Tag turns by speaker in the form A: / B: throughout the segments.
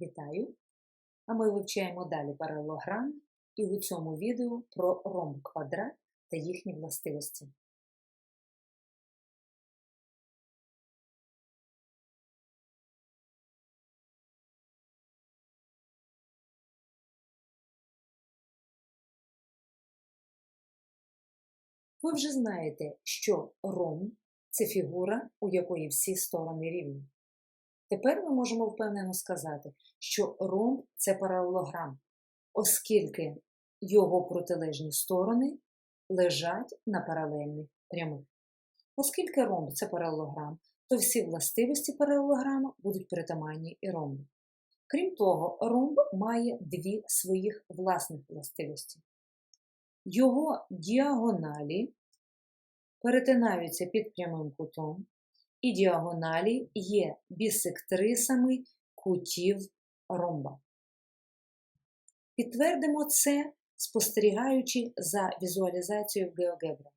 A: Вітаю! А ми вивчаємо далі паралелограми і у цьому відео про ромб квадрат та їхні властивості. Ви вже знаєте, що ромб це фігура, у якої всі сторони рівні. Тепер ми можемо впевнено сказати, що ромб це паралелограм, оскільки його протилежні сторони лежать на паралельних прямих. Оскільки ромб це паралелограм, то всі властивості паралелограма будуть притаманні і ромбу. Крім того, ромб має дві своїх власних властивості. Його діагоналі перетинаються під прямим кутом, і діагоналі є бісектрисами кутів ромба. Підтвердимо це, спостерігаючи за візуалізацією в GeoGebra.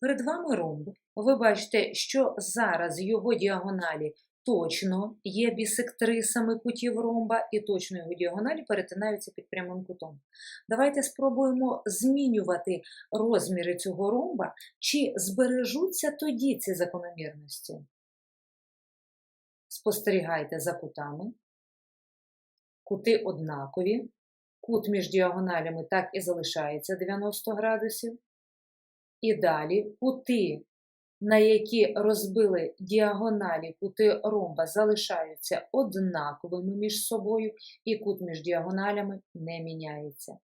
A: Перед вами ромб. Ви бачите, що зараз його діагоналі точно є бісектрисами кутів ромба, і точно його діагоналі перетинаються під прямим кутом. Давайте спробуємо змінювати розміри цього ромба, чи збережуться тоді ці закономірності. Спостерігайте за кутами. Кути однакові. Кут між діагоналями так і залишається 90 градусів. І далі кути, на які розбили діагоналі кути ромба, залишаються однаковими між собою, і кут між діагоналями не міняється.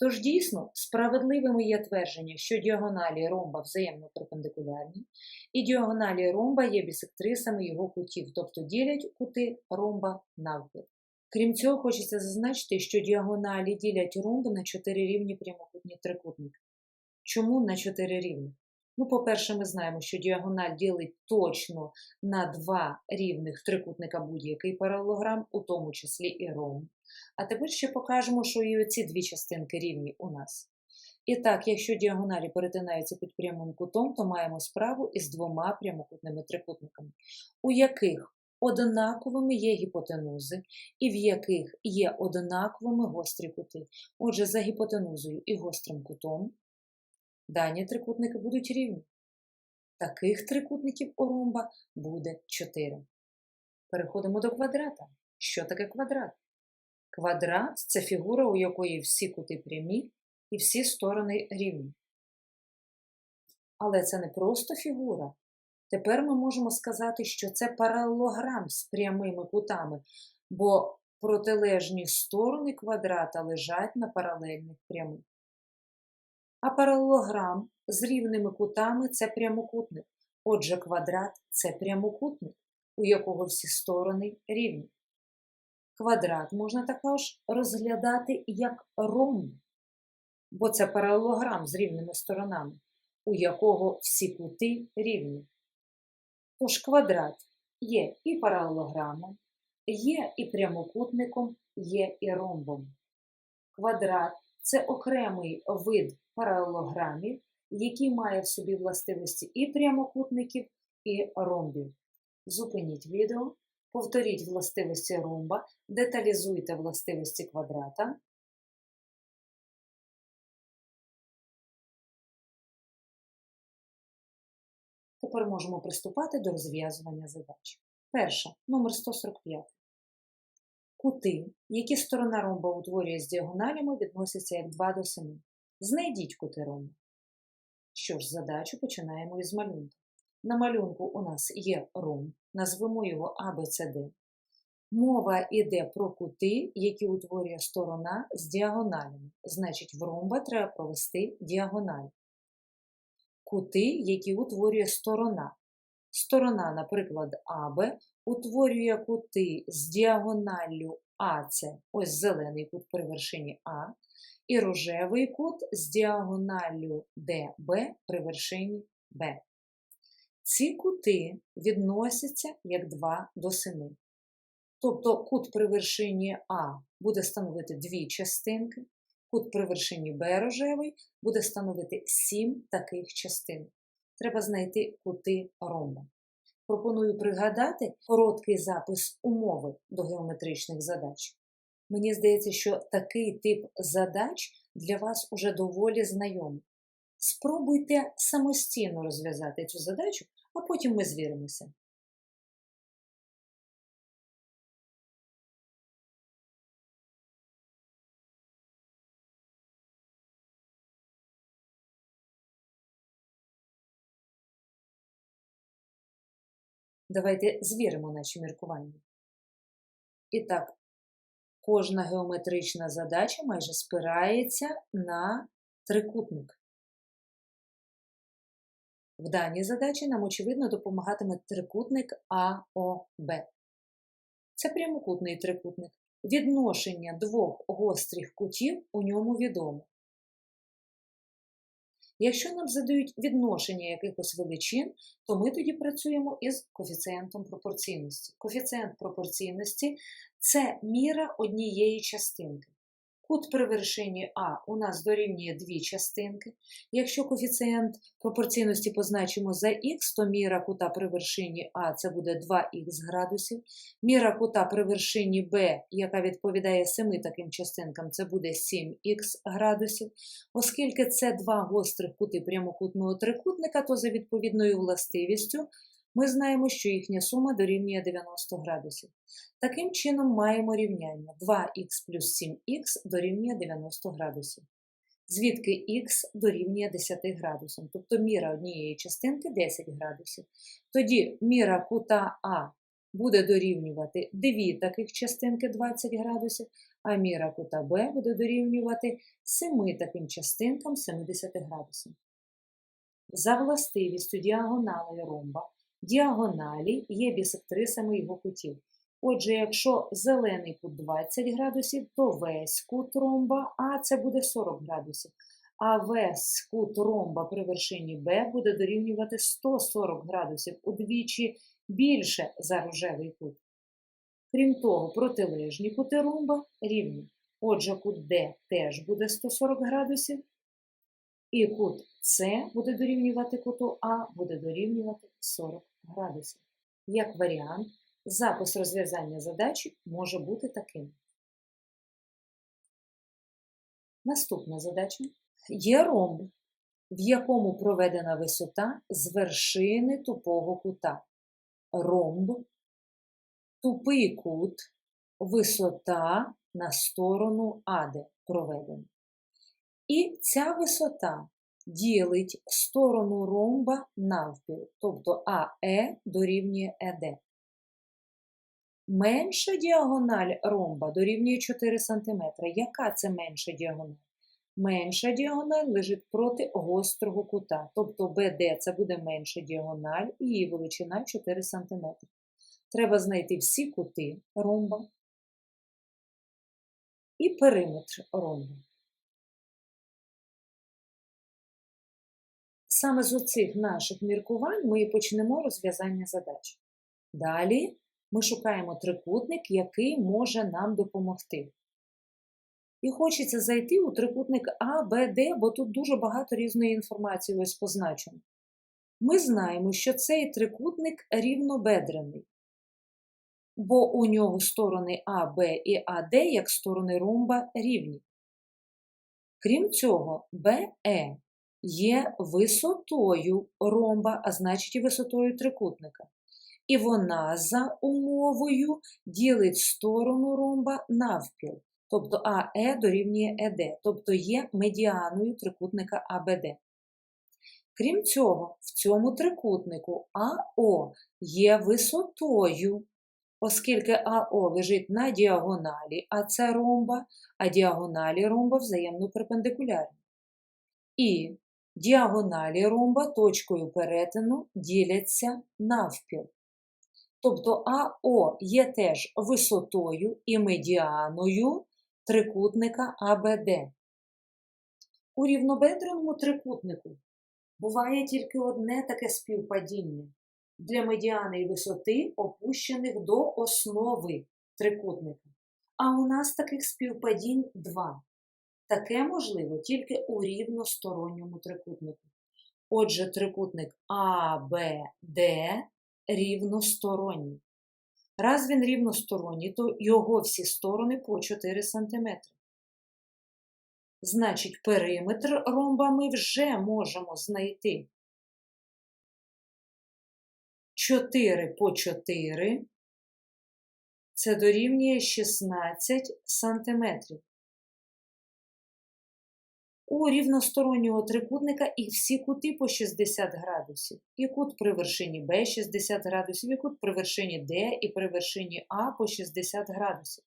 A: Тож, дійсно, справедливими є твердження, що діагоналі ромба взаємно перпендикулярні, і діагоналі ромба є бісектрисами його кутів, тобто ділять кути ромба навпіл. Крім цього, хочеться зазначити, що діагоналі ділять ромб на чотири рівні прямокутні трикутники. Чому на чотири рівні? Ну, по-перше, ми знаємо, що діагональ ділить точно на два рівних трикутника будь-який паралелограм, у тому числі і ромб. А тепер ще покажемо, що і оці дві частинки рівні у нас. І так, якщо діагоналі перетинаються під прямим кутом, то маємо справу із двома прямокутними трикутниками, у яких однаковими є гіпотенузи, і в яких є однаковими гострі кути. Отже, за гіпотенузою і гострим кутом дані трикутники будуть рівні. Таких трикутників у ромба буде 4. Переходимо до квадрата. Що таке квадрат? Квадрат це фігура, у якої всі кути прямі і всі сторони рівні. Але це не просто фігура. Тепер ми можемо сказати, що це паралелограм з прямими кутами, бо протилежні сторони квадрата лежать на паралельних прямих. А паралелограм з рівними кутами це прямокутник. Отже, квадрат це прямокутник, у якого всі сторони рівні. Квадрат можна також розглядати як ромб, бо це паралелограм з рівними сторонами, у якого всі кути рівні. Тож квадрат є і паралелограмом, є і прямокутником, є і ромбом. Квадрат це окремий вид паралелограмів, який має в собі властивості і прямокутників, і ромбів. Зупиніть відео, повторіть властивості ромба, деталізуйте властивості квадрата. Тепер можемо приступати до розв'язування задач. Перша, номер 145. Кути, які сторона ромба утворює з діагоналями, відносяться як 2 до 7. Знайдіть кути ромба. Що ж, задачу починаємо із малюнка. На малюнку у нас є ромб, назвемо його ABCD. Мова йде про кути, які утворює сторона з діагоналями. Значить, в ромба треба провести діагональ. Кути, які утворює сторона. Сторона, наприклад, АБ утворює кути з діагоналлю АЦ, ось зелений кут при вершині А, і рожевий кут з діагоналлю ДБ при вершині Б. Ці кути відносяться як 2 до 7. Тобто кут при вершині А буде становити дві частинки, кут при вершині Б рожевий буде становити 7 таких частин. Треба знайти кути ромба. пропоную пригадати короткий запис умови до геометричних задач. Мені здається, що такий тип задач для вас уже доволі знайомий. Спробуйте самостійно розв'язати цю задачу, а потім ми звіримося. Давайте звіримо наші міркування. І так, кожна геометрична задача майже спирається на трикутник. В даній задачі нам, очевидно, допомагатиме трикутник АОБ. Це прямокутний трикутник. Відношення двох гострих кутів у ньому відомо. Якщо нам задають відношення якихось величин, то ми тоді працюємо із коефіцієнтом пропорційності. Коефіцієнт пропорційності це міра однієї частинки. Кут при вершині А у нас дорівнює дві частинки. Якщо коефіцієнт пропорційності позначимо за х, то міра кута при вершині А це буде 2х градусів. Міра кута при вершині Б, яка відповідає 7 таким частинкам, це буде 7х градусів. Оскільки це два гострих кути прямокутного трикутника, то за відповідною властивістю ми знаємо, що їхня сума дорівнює 90 градусів. Таким чином маємо рівняння 2х плюс 7х дорівнює 90 градусів. Звідки х дорівнює 10 градусам, тобто міра однієї частинки 10 градусів. Тоді міра кута А буде дорівнювати 2 таких частинки 20 градусів, а міра кута Б буде дорівнювати 7 таким частинкам 70 градусів. За властивістю діагонали ромба діагоналі є бісектрисами його кутів. Отже, якщо зелений кут 20 градусів, то весь кут ромба А це буде 40 градусів. А весь кут ромба при вершині Б буде дорівнювати 140 градусів удвічі більше за рожевий кут. Крім того, протилежні кути ромба рівні. Отже, кут Д теж буде 140 градусів, і кут С буде дорівнювати куту А, буде дорівнювати 40 градусів. Як варіант, запис розв'язання задачі може бути таким. Наступна задача. Є ромб, в якому проведена висота з вершини тупого кута. Ромб, тупий кут, висота на сторону АД проведена. І ця висота ділить сторону ромба навпіл, тобто АЕ дорівнює ЕД. Менша діагональ ромба дорівнює 4 см. Яка це менша діагональ? Менша діагональ лежить проти гострого кута, тобто БД це буде менша діагональ і її величина 4 см. Треба знайти всі кути ромба і периметр ромба. Саме з оцих наших міркувань ми і почнемо розв'язання задач. Далі ми шукаємо трикутник, який може нам допомогти. І хочеться зайти у трикутник А, Б, Д, бо тут дуже багато різної інформації ось позначено. Ми знаємо, що цей трикутник рівнобедрений, бо у нього сторони А, Б і АД, як сторони ромба, рівні. Крім цього, БЕ є висотою ромба, а значить і висотою трикутника. І вона за умовою ділить сторону ромба навпіл, тобто АЕ дорівнює ЕД, тобто є медіаною трикутника АБД. Крім цього, в цьому трикутнику АО є висотою, оскільки АО лежить на діагоналі АЦ ромба, а діагоналі ромба взаємно перпендикулярні. І діагоналі ромба точкою перетину діляться навпіл. Тобто АО є теж висотою і медіаною трикутника АБД. У рівнобедреному трикутнику буває тільки одне таке співпадіння для медіани і висоти, опущених до основи трикутника. А у нас таких співпадінь два. Таке можливо тільки у рівносторонньому трикутнику. Отже, трикутник АБД рівносторонній. Раз він рівносторонній, то його всі сторони по 4 см. Значить, периметр ромба ми вже можемо знайти. 4 по 4 це дорівнює 16 сантиметрів. У рівностороннього трикутника і всі кути по 60 градусів. І кут при вершині Б 60 градусів, і кут при вершині Д і при вершині А по 60 градусів.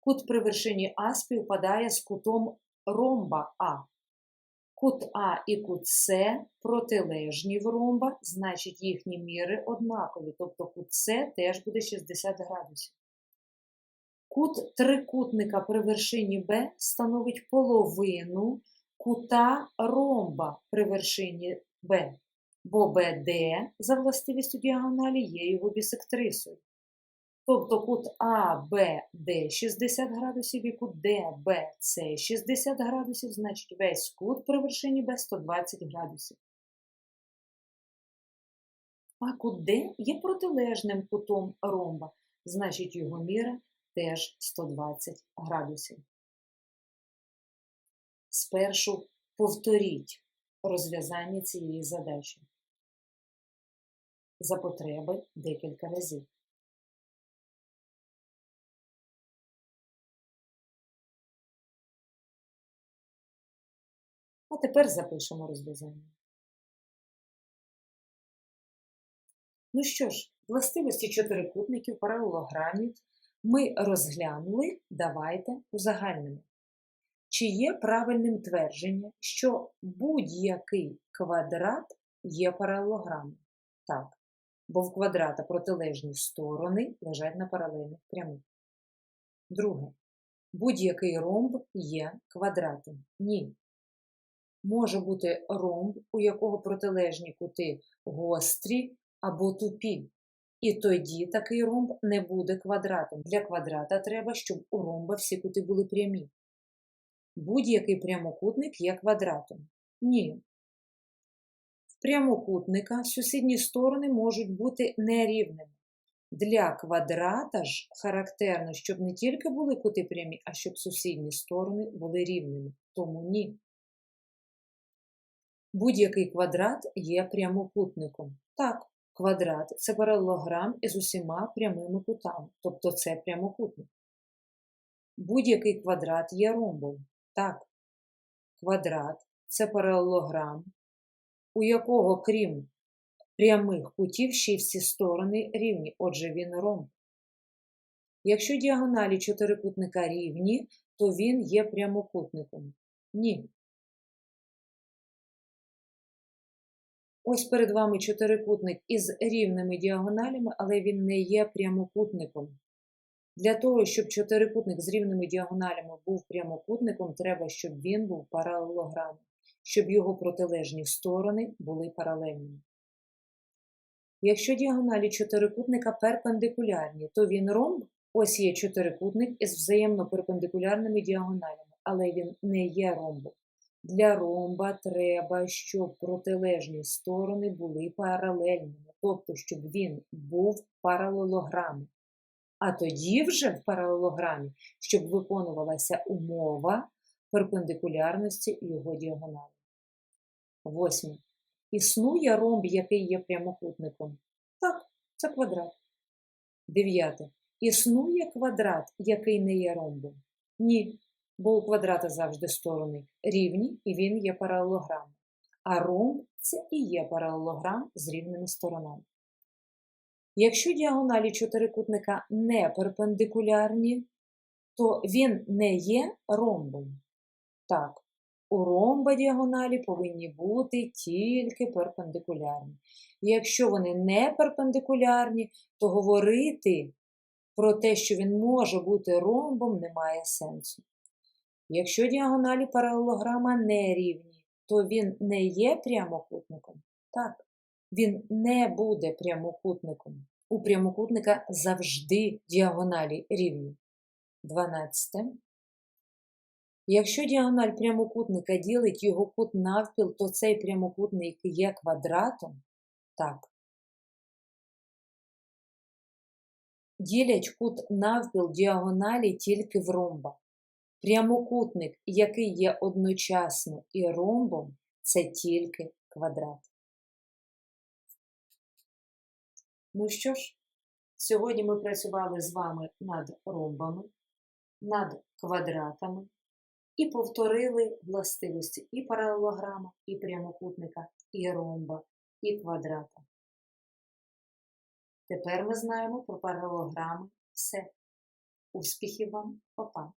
A: Кут при вершині А співпадає з кутом ромба А. Кут А і кут С протилежні в ромба, значить їхні міри однакові, тобто кут С теж буде 60 градусів. Кут трикутника при вершині Б становить половину кута ромба при вершині Б, бо БД за властивістю діагоналі є його бісектрисою. Тобто кут АБД 60 градусів і кут ДБЦ 60 градусів, значить весь кут при вершині Б 120 градусів. А кут Д є протилежним кутом ромба, значить його міра теж 120 градусів. Спершу повторіть розв'язання цієї задачі за потреби декілька разів. А тепер запишемо розв'язання. Ну що ж, властивості чотирикутників паралелограмів ми розглянули, давайте узагальнимо. Чи є правильним твердження, що будь-який квадрат є паралелограмом? Так, бо в квадрата протилежні сторони лежать на паралельних прямих. Друге. Будь-який ромб є квадратом. Ні. Може бути ромб, у якого протилежні кути гострі або тупі. І тоді такий ромб не буде квадратом. Для квадрата треба, щоб у ромба всі кути були прямі. Будь-який прямокутник є квадратом. Ні. В прямокутника сусідні сторони можуть бути нерівними. Для квадрата ж характерно, щоб не тільки були кути прямі, а щоб сусідні сторони були рівними. Тому ні. Будь-який квадрат є прямокутником. Так, квадрат це паралелограм із усіма прямими кутами, тобто це прямокутник. Будь-який квадрат є ромбом. Так, квадрат це паралелограм, у якого, крім прямих кутів, ще й всі сторони рівні, отже, він ромб. Якщо діагоналі чотирикутника рівні, то він є прямокутником. Ні. Ось перед вами чотирикутник із рівними діагоналями, але він не є прямокутником. Для того, щоб чотирикутник з рівними діагоналями був прямокутником, треба, щоб він був паралелограмом, щоб його протилежні сторони були паралельними. Якщо діагоналі чотирикутника перпендикулярні, то він ромб, ось є чотирикутник із взаємно перпендикулярними діагоналями, але він не є ромбом. Для ромба треба, щоб протилежні сторони були паралельними, тобто, щоб він був паралелограмом. А тоді вже в паралелограмі, щоб виконувалася умова перпендикулярності його діагоналі. Восьме. Існує ромб, який є прямокутником. Так, це квадрат. Дев'яте. Існує квадрат, який не є ромбом. Ні бо у квадрата завжди сторони рівні і він є паралелограмом. А ромб це і є паралелограм з рівними сторонами. Якщо діагоналі чотирикутника не перпендикулярні, то він не є ромбом. Так, у ромба діагоналі повинні бути тільки перпендикулярні. якщо вони не перпендикулярні, то говорити про те, що він може бути ромбом, немає сенсу. Якщо діагоналі паралелограма не рівні, то він не є прямокутником. Так, він не буде прямокутником. У прямокутника завжди діагоналі рівні. 12. Якщо діагональ прямокутника ділить його кут навпіл, то цей прямокутник є квадратом. Так. ділять кут навпіл діагоналі тільки в ромба. Прямокутник, який є одночасно і ромбом, це тільки квадрат. Ну що ж, сьогодні ми працювали з вами над ромбами, над квадратами і повторили властивості і паралелограма, і прямокутника, і ромба, і квадрата. Тепер ми знаємо про паралелограми все. Успіхів вам, Па-па!